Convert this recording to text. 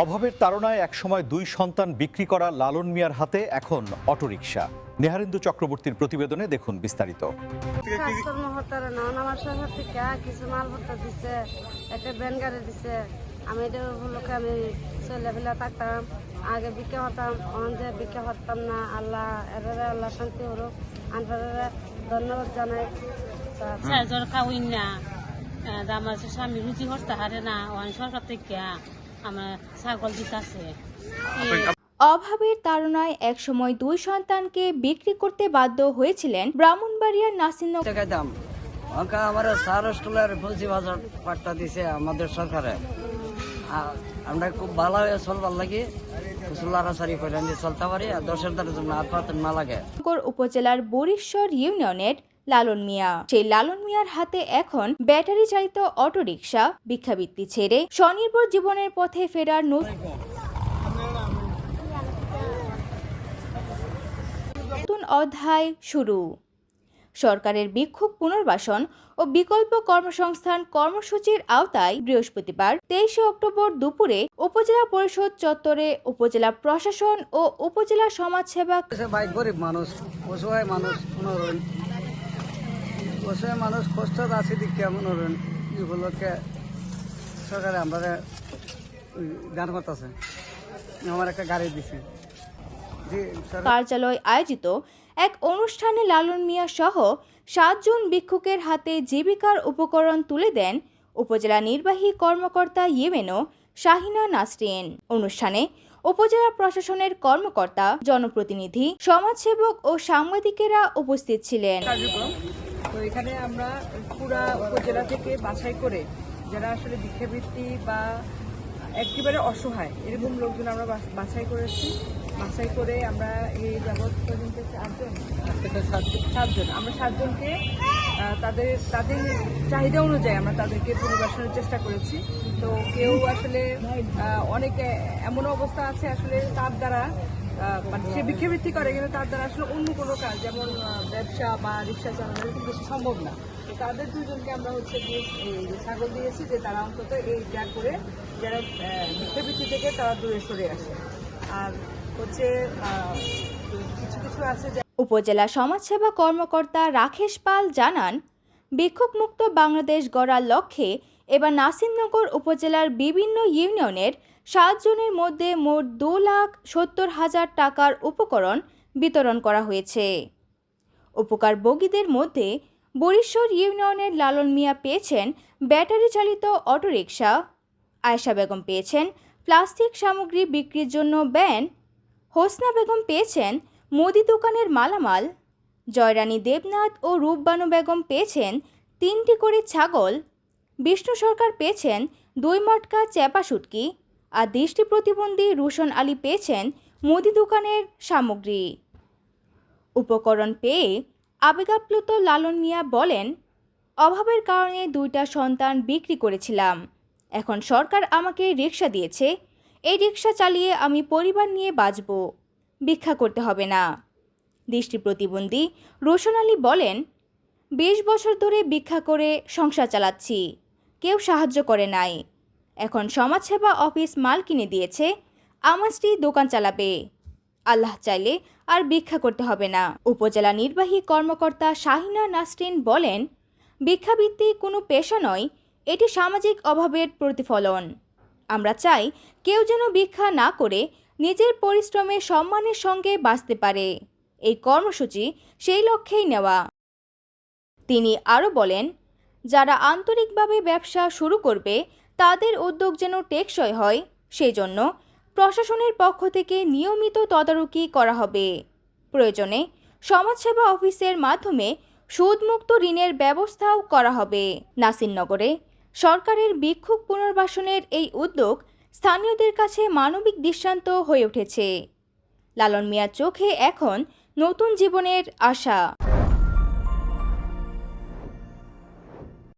অভাবের তাড়নায় একসময় দুই সন্তান বিক্রি করা লালন মিয়ার হাতে এখন অটোরিকশা। নেহারেন্দু চক্রবর্তীর প্রতিবেদনে দেখুন বিস্তারিত। কিছু মালপত্র দিছে একটা ভ্যান গাড়ি দিছে। আমি এটা লোকে আমি চলে ফেলে থাকতাম আগে বিকে হতাম অন যে বিকে হতাম না আল্লাহ এবারে আল্লাহ শান্তি হরুক আনফারে ধন্যবাদ জানাই। স্যার খাওয়াই না। আমার স্বামী রুচি করতে হারে না অনেক সরকার থেকে। আমার ছাগল দিতেছে। অভাবের তাড়নায় একসময় দুই সন্তানকে বিক্রি করতে বাধ্য হয়েছিলেন ব্রাহ্মণবাড়িয়ার নাসিরনগর টাকা দাম। ওকে আমার সার স্কুলের পঁচিশ হাজার পাট্টা দিছে আমাদের সরকারে। আমরা খুব ভালো হয়ে চলবার লাগে। উপজেলার বরিশ্বর ইউনিয়নের লালন মিয়া। সেই লালন মিয়ার হাতে এখন ব্যাটারি চালিত অটোরিকশা, ভিক্ষাবৃত্তি ছেড়ে স্বনির্ভর জীবনের পথে ফেরার নতুন অধ্যায় শুরু। সরকারের বিক্ষোভ পুনর্বাসন ও বিকল্প কর্মসংস্থান কর্মসূচির আওতায় বৃহস্পতিবার তেইশে অক্টোবর দুপুরে উপজেলা পরিষদ চত্বরে উপজেলা প্রশাসন ও উপজেলা সমাজসেবা মানুষ অসহায় মানুষ কষ্ট আছে দিকে মনোরণ এগুলোকে সরকারে আমরা গান করতেছে। আমার একটা গাড়ি দিছে। কার্যালয় আয়োজিত এক অনুষ্ঠানে লালন মিয়া সহ সাতজন ভিক্ষুকের হাতে জীবিকার উপকরণ তুলে দেন উপজেলা নির্বাহী কর্মকর্তা ইয়েমেনো শাহিনা নাসরিন। অনুষ্ঠানে উপজেলা প্রশাসনের কর্মকর্তা জনপ্রতিনিধি সমাজসেবক ও সাংবাদিকেরা উপস্থিত ছিলেন। এখানে আমরা পুরা উপজেলা থেকে বাছাই করে যারা আসলে ভিক্ষাবৃত্তি বা একেবারে অসহায় এরকম লোকজন আমরা বাছাই করেছি। বাছাই করে আমরা এই যাবৎ পর্যন্ত চারজন সাতজন। আমরা সাতজনকে তাদের তাদের চাহিদা অনুযায়ী আমরা তাদেরকে পুনর্বাসনের চেষ্টা করেছি। তো কেউ আসলে অনেক এমন অবস্থা আছে আসলে তার দ্বারা মানে সে ভিক্ষাবৃত্তি করে কিন্তু তার দ্বারা আসলে অন্য কোনো কাজ, যেমন ব্যবসা বা রিক্সা চালানো এরকম কিছু সম্ভব না। তো তাদের দুজনকে আমরা হচ্ছে ছাগল দিয়েছি যে তারা অন্তত এই যা করে যারা ভিক্ষাবৃত্তি থেকে তারা দূরে সরে আসে। আর হচ্ছে কিছু কিছু আছে উপজেলা সমাজসেবা কর্মকর্তা রাকেশ পাল জানান বিক্ষোভ মুক্ত বাংলাদেশ গড়ার লক্ষ্যে এবার নাসিরনগর উপজেলার বিভিন্ন ইউনিয়নের সাতজনের মধ্যে মোট দু লাখ সত্তর হাজার টাকার উপকরণ বিতরণ করা হয়েছে। উপকার বগিদের মধ্যে বরিশ্বর ইউনিয়নের লালন মিয়া পেয়েছেন ব্যাটারি চালিত অটোরিকশা, আয়েশা বেগম পেয়েছেন প্লাস্টিক সামগ্রী বিক্রির জন্য ব্যান, হোসনা বেগম পেয়েছেন মুদি দোকানের মালামাল, জয়রানী দেবনাথ ও রূপবানু বেগম পেয়েছেন তিনটি করে ছাগল, বিষ্ণু সরকার পেয়েছেন দুই মটকা চ্যাপা শুটকি আর দৃষ্টি প্রতিবন্ধী রুশন আলী পেয়েছেন মুদি দোকানের সামগ্রী। উপকরণ পেয়ে আবেগাপ্লুত লালন মিয়া বলেন, অভাবের কারণে দুইটা সন্তান বিক্রি করেছিলাম। এখন সরকার আমাকে রিক্সা দিয়েছে। এই রিক্সা চালিয়ে আমি পরিবার নিয়ে বাঁচব। ভিক্ষা করতে হবে না। দৃষ্টি প্রতিবন্ধী রোশন আলী বলেন, বিশ বছর ধরে ভিক্ষা করে সংসার চালাচ্ছি। কেউ সাহায্য করে নাই। এখন সমাজসেবা অফিস মাল কিনে দিয়েছে স্ত্রী দোকান চালাবে। আল্লাহ চাইলে আর ভিক্ষা করতে হবে না। উপজেলা নির্বাহী কর্মকর্তা শাহিনা নাসরিন বলেন, ভিক্ষাবৃত্তি কোনো পেশা নয়, এটি সামাজিক অভাবের প্রতিফলন। আমরা চাই কেউ যেন ভিক্ষা না করে নিজের পরিশ্রমে সম্মানের সঙ্গে বাঁচতে পারে। এই কর্মসূচি সেই লক্ষ্যেই নেওয়া। তিনি আরও বলেন, যারা আন্তরিকভাবে ব্যবসা শুরু করবে তাদের উদ্যোগ যেন টেকসই হয় সেই জন্য প্রশাসনের পক্ষ থেকে নিয়মিত তদারকি করা হবে। প্রয়োজনে সমাজসেবা অফিসের মাধ্যমে সুদমুক্ত ঋণের ব্যবস্থাও করা হবে। নাসিরনগরে সরকারের বিক্ষোভ পুনর্বাসনের এই উদ্যোগ স্থানীয়দের কাছে মানবিক দৃষ্টান্ত হয়ে উঠেছে। লালন মিয়ার চোখে এখন নতুন জীবনের আশা।